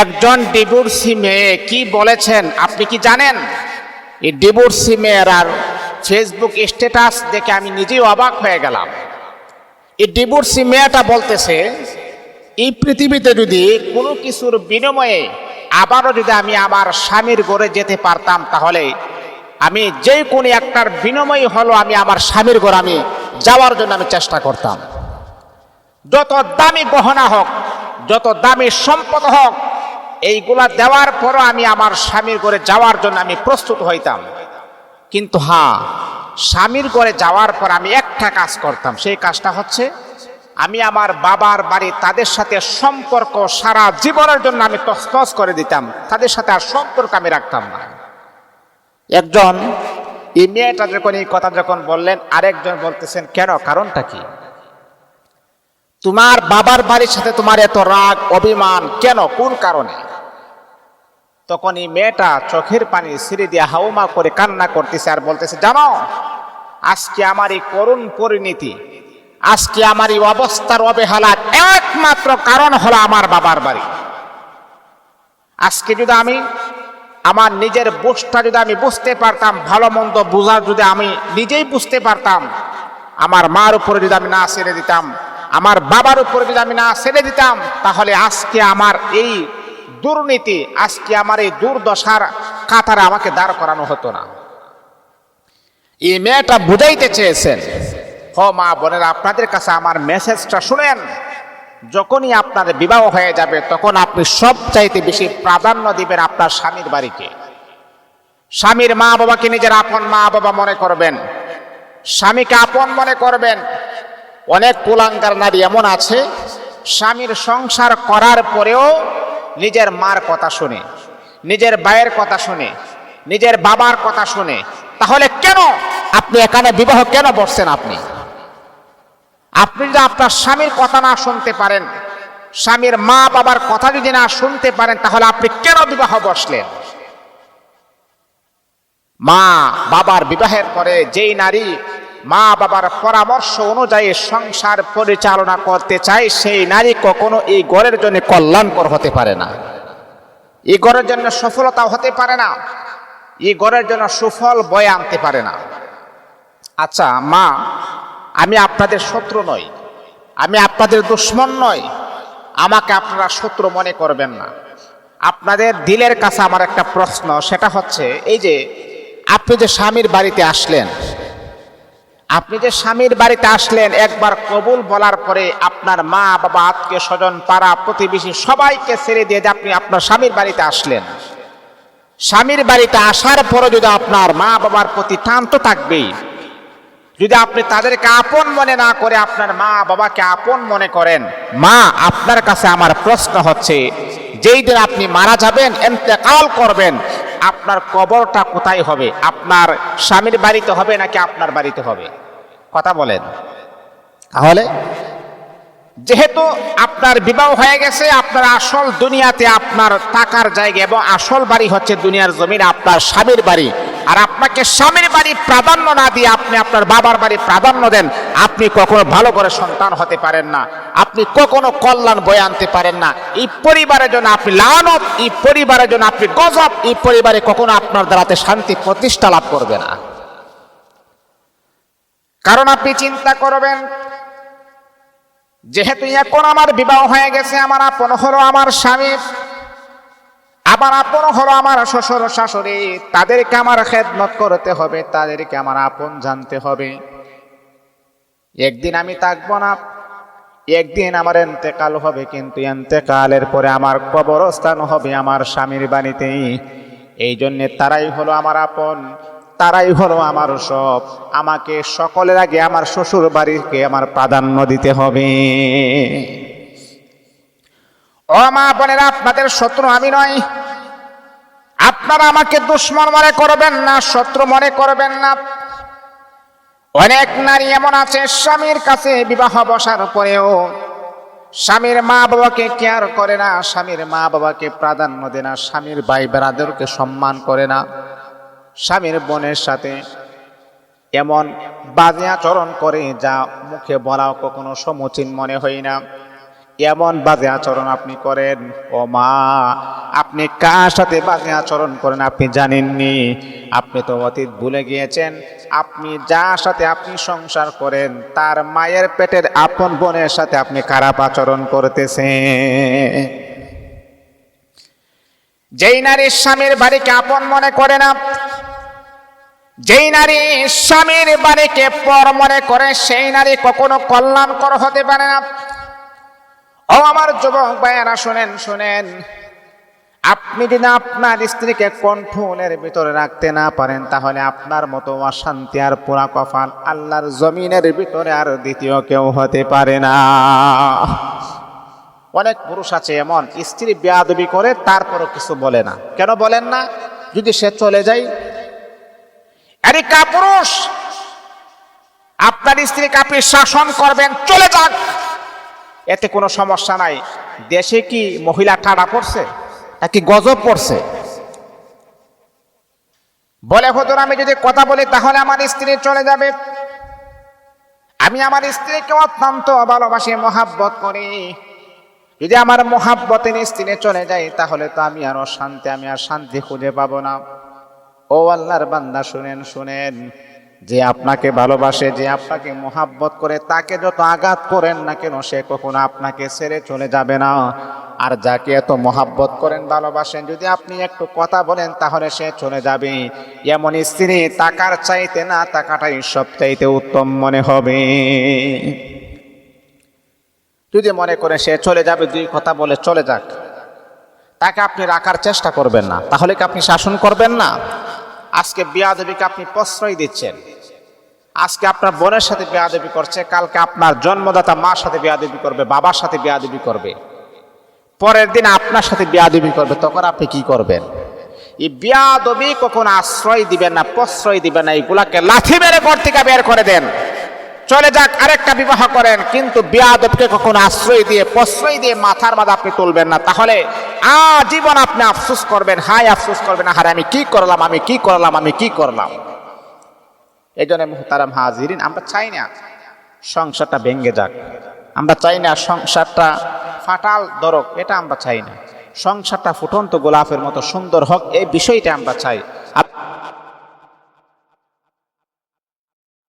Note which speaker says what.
Speaker 1: একজন ডিভোর্সি মেয়ে কি বলেছেন আপনি কি জানেন? এই ডিভোর্সি মেয়ের আর ফেসবুক স্ট্যাটাস দেখে আমি নিজেই অবাক হয়ে গেলাম। এই ডিভোর্সি মেয়েটা বলতেছে, এই পৃথিবীতে যদি কোনো কিছুর বিনিময়ে আবারও যদি আমি আমার স্বামীর ঘরে যেতে পারতাম তাহলে আমি যে কোনো একটার বিনিময় হলো আমি আমার স্বামীর ঘর আমি যাওয়ার জন্য আমি চেষ্টা করতাম। যত দামি গহনা হোক, যত দামি সম্পদ হোক এইগুলা দেওয়ার পরও আমি আমার স্বামীর ঘরে যাওয়ার জন্য আমি প্রস্তুত হইতাম। কিন্তু হ্যাঁ স্বামীর ঘরে যাওয়ার পর আমি একটা কাজ করতাম। সেই কাজটা হচ্ছে, আমি আমার বাবার বাড়ি তাদের সাথে সম্পর্ক সারা জীবনের জন্য আমি তসতস করে দিতাম। তাদের সাথে আর সম্পর্ক আমি রাখতাম না। একজন, এই মেয়েটা যখন এই কথা যখন বললেন, আরেকজন বলতেছেন, কেন? কারণটা কি? তোমার বাবার বাড়ির সাথে তোমার এত রাগ, অভিমান, কেন? কোন কারণে? তখন এই মেয়েটা চোখের পানি সিঁড়ি দিয়ে হাউমা করে কান্না করতেছে আর বলতেছে, জানো, আজকে আমার এই করুণ পরিণতি, আজকে আমার এই অবস্থার অবহেলার একমাত্র কারণ হলো আমার বাবার বাড়ি। আজকে যদি আমি আমার নিজের বোঝটা যদি আমি বুঝতে পারতাম, ভালো মন্দ বোঝা যদি আমি নিজেই বুঝতে পারতাম, আমার মার উপরে যদি আমি না ছেড়ে দিতাম, আমার বাবার উপরে যদি আমি না ছেড়ে দিতাম, তাহলে আজকে আমার এই দুর্নীতি, আজকে আমার এই দুর্দশার কাতারে আমাকে দাঁড় করানো হতো না। এই মেয়েটা বুঝাইতে চেয়েছেন, হ মা বোনেরা, আপনাদের কাছে আমার মেসেজটা শুনেন। যখনই আপনার বিবাহ হয়ে যাবে, তখন আপনি সব চাইতে বেশি প্রাধান্য দিবেন আপনার স্বামীর বাড়িকে স্বামীর মা বাবাকে নিজের আপন মা বাবা মনে করবেন। স্বামীকে আপন মনে করবেন। অনেক কুলাঙ্গার নারী এমন আছে, স্বামীর সংসার করার পরেও নিজের মার কথা শুনে, নিজের ভাইয়ের কথা শুনে, নিজের বাবার কথা শুনে, তাহলে কেন আপনি এখানে বিবাহ কেন বসছেন আপনি? আপনি যদি আপনার স্বামীর কথা না শুনতে পারেন, স্বামীর মা বাবার কথা যদি না শুনতে পারেন, তাহলে আপনি কেন বিবাহ বসলেন? মা বাবার বিবাহের পরে যেই নারী মা বাবার পরামর্শ অনুযায়ী সংসার পরিচালনা করতে চায়, সেই নারী কখনো এই ঘরের জন্য কল্যাণকর হতে পারে না। এই ঘরের জন্য সফলতা হতে পারে না। এই ঘরের জন্য সুফল বয়ে আনতে পারে না। আচ্ছা মা, আমি আপনাদের শত্রু নই। আমি আপনাদের দুশ্মন নই। আমাকে আপনারা শত্রু মনে করবেন না। আপনাদের দিলের কাছে আমার একটা প্রশ্ন, সেটা হচ্ছে, এই যে আপনি যে স্বামীর বাড়িতে আসলেন আপনি যে স্বামীর বাড়িতে আসলেন, একবার কবুল বলার পরে আপনার মা, বাবা, আত্মীয় স্বজন, পাড়া, প্রতিবেশী সবাইকে ছেড়ে দিয়ে আপনি আপনার স্বামীর বাড়িতে আসলেন। স্বামীর বাড়িতে আসার পরে যদি আপনার মা, বাবার প্রতি টান তো থাকবেই। যদি আপনি তাদেরকে আপন মনে না করে আপনার মা, বাবাকে আপন মনে করেন, মা, আপনার কাছে আমার প্রশ্ন হচ্ছে যেই দিন আপনি মারা যাবেন, এন্তেকাল করবেন, আপনার কবরটা কোথায় হবে? আপনার স্বামীর বাড়িতে হবে নাকি আপনার বাড়িতে হবে? কথা বলেন। তাহলে, যেহেতু আপনার বিবাহ হয়ে গেছে, আপনার আসল দুনিয়াতে আপনার টাকার জায়গা এবং আসল বাড়ি হচ্ছে দুনিয়ার জমিন, আপনার স্বামীর বাড়ি। আর আপনাকে স্বামীর বাড়ি প্রাধান্য না দিয়ে আপনি আপনার বাবার বাড়ি প্রাধান্য দেন, আপনি কখনো ভালো করে সন্তান হতে পারেন না। আপনি কখনো কল্যাণ বয়ে আনতে পারেন না। এই পরিবারের জন্য আপনি লানত, এই পরিবারের জন্য আপনি গজব, এই পরিবারে কখনো আপনার দ্বারাতে শান্তি প্রতিষ্ঠা লাভ করবে না। কারণ আপনি চিন্তা করবেন, যেহেতু এখন আমার বিবাহ হয়ে গেছে, আমার আপন হলো আমার স্বামী আমার আপন হলো আমার শ্বশুর শাশুড়ি। তাদেরকে আমার খেদমত করতে হবে, তাদেরকে আমার আপন জানতে হবে। একদিন আমি থাকব না, একদিন আমার এন্তেকাল হবে, কিন্তু এন্তেকালের পরে আমার কবরস্থান হবে আমার স্বামীর বাড়িতেই এই জন্যে তারাই হলো আমার আপন, তারাই হলো আমার সব। আমাকে সকলের আগে আমার শ্বশুর বাড়িকে আমার প্রাধান্য দিতে হবে। ও মা বোনেরা আপনাদের শত্রু আমি নয় আপনারা আমাকে দুশ্মন মনে করবেন না, শত্রু মনে করবেন না। অনেক নারী এমন আছে, স্বামীর কাছে বিবাহ বসার পরেও স্বামীর মা বাবাকে কেয়ার করে না, স্বামীর মা বাবাকে প্রাধান্য দেয় না, স্বামীর ভাই বেড়াদেরকে সম্মান করে না। স্বামীর বোনের সাথে এমন বাজে আচরণ করে যা মুখে বলাও কখনো সমুচীন মনে হয় না। এমন বাজে আচরণ আপনি করেন? ও মা আপনি কার সাথে বাজে আচরণ করেন আপনি জানেননি? আপনি তো অতীত ভুলে গিয়েছেন। আপনি যার সাথে আপনি সংসার করেন, তার মায়ের পেটের আপন বোনের সাথে আপনি খারাপ আচরণ করতেছেন। যেই নারী স্বামীর বাড়িকে আপন মনে করে না, যেই নারী স্বামীর বাড়িকে পর মনে করে, সেই নারী কখনো কল্যাণকর হতে পারে না। ও আমার যুবক ভাইয়েরা, শোনেন শোনেন। আপনি যদি আপনার স্ত্রীকে কণ্ঠনের ভিতরে রাখতে না পারেন, তাহলে আপনার মতো অশান্তি আর পোড়া কপাল আল্লাহর জমিনের ভিতরে আর দ্বিতীয় কেউ হতে পারে না। অনেক পুরুষ আছে এমন, স্ত্রী বেয়াদবি করে তারপরও কিছু বলে না। কেন বলেন না? যদি সে চলে যায়, আরে কাপুরুষ, আপনার স্ত্রীকে আপনি শাসন করবেন, চলে যাক। এতে কোনো সমস্যা নাই। দেশে কি মহিলা ঠাড়া পড়ছে? নাকি গজব পড়ছে? বলে হতো আমি যদি কথা বলি তাহলে আমার স্ত্রী চলে যাবে। আমি আমার স্ত্রীকে অত্যন্ত ভালোবাসি, মহাব্বত করি। যদি আমার মহাব্বতের স্ত্রী চলে যায়, তাহলে তো আমি আরও শান্তি আমি আর শান্তি খুঁজে পাবো না। ও আল্লাহর বান্দা, শুনেন শুনেন। যে আপনাকে ভালোবাসে, যে আপনাকে মোহাব্বত করে, তাকে যত আঘাত করেন না কেন, সে কখনো আপনাকে ছেড়ে চলে যাবে না। আর যাকে এত মোহাব্বত করেন, ভালোবাসেন, যদি আপনি একটু কথা বলেন, তাহলে সে চলে যাবে। এমন স্ত্রী টাকার চাইতে না টাকাটাই সবচাইতে উত্তম মনে হবে। যদি মনে করে সে চলে যাবে, দুই কথা বলে চলে যাক। তাকে আপনি রাখার চেষ্টা করবেন না। তাহলে কি আপনি শাসন করবেন না? আজকে বিয়াদবিকে আপনি প্রশ্রয় দিচ্ছেন। আজকে আপনার বোনের সাথে বিয়াদবি করছে, কালকে আপনার জন্মদাতা মার সাথে বিয়াদবি করবে, বাবার সাথে বিয়াদবি করবে। পরের দিন আপনার সাথে বিয়াদবি করবে, তখন আপনি কি করবেন? এই বিয়াদবি কখনো আশ্রয় দিবেন না, প্রশ্রয় দিবেন না, এইগুলাকে লাথি মেরে ঘর থেকে বের করে দেন। চলে যাক, আরেকটা বিবাহ করেন, কিন্তু বিয়াদবকে কখনো আশ্রয় দিয়ে, প্রশ্রয় দিয়ে মাথার মাথা আপনি তুলবেন না। তাহলে আজীবন আপনি আফসোস করবেন হাই আফসোস করবেন হারে আমি কি করলাম, আমি কি করলাম, আমি কি করলাম? এই জন্য মুহতারাম হাজিরিন আমরা চাই না সংসারটা ভেঙ্গে যাক। আমরা চাই না সংসারটা ফাটাল দরক, এটা আমরা চাই না। সংসারটা ফুটন্ত গোলাপের মতো সুন্দর হোক, এই বিষয়টা আমরা চাই।